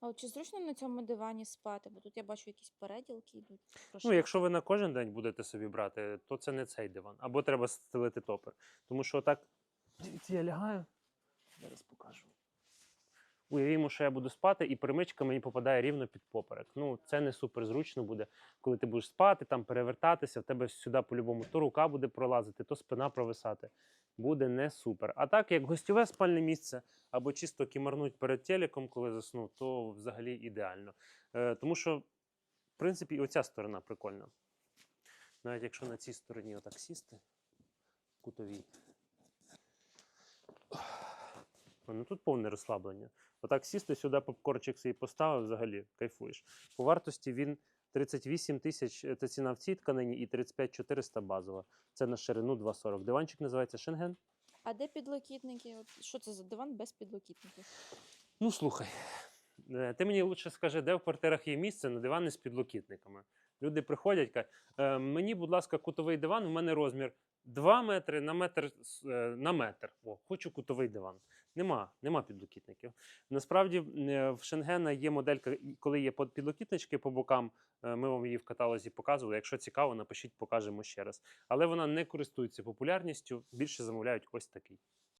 А от чи зручно на цьому дивані спати? Бо тут я бачу якісь переділки йдуть. Ну, якщо ви на кожен день будете собі брати, то це не цей диван. Або треба стелити топер. Тому що так. Дивіться, я лягаю. Зараз покажу. Уявімо, що я буду спати, і перемичка мені попадає рівно під поперек. Ну, це не супер зручно буде, коли ти будеш спати, там перевертатися, в тебе сюди по-любому то рука буде пролазити, то спина провисати. Буде не супер. А так, як гостьове спальне місце, або чисто кімарнуть перед телеком, коли засну, то взагалі ідеально. Е, тому що, в принципі, і оця сторона прикольна. Навіть якщо на цій стороні отак сісти, кутовій. Ну тут повне розслаблення. Отак сісти сюди попкорчик свій поставив, взагалі кайфуєш. По вартості він 38 тисяч е, це ціна в цій тканині і 35 400 базова. Це на ширину 2,40. Диванчик називається Шенген. А де підлокітники? От що це за диван без підлокітників? Ну слухай, е, ти мені лучше скажи, де в квартирах є місце на дивани з підлокітниками. Люди приходять, кажуть, «Е, мені, будь ласка, кутовий диван, у мене розмір 2 метри на метр е, на метр. О, хочу кутовий диван. Нема, нема підлокітників. Насправді е, в Шенгена є моделька, коли є підлокітнички по бокам. е, Ми вам її в каталозі показували. Якщо цікаво, напишіть, покажемо ще раз. Але вона не користується популярністю. Більше замовляють ось такий.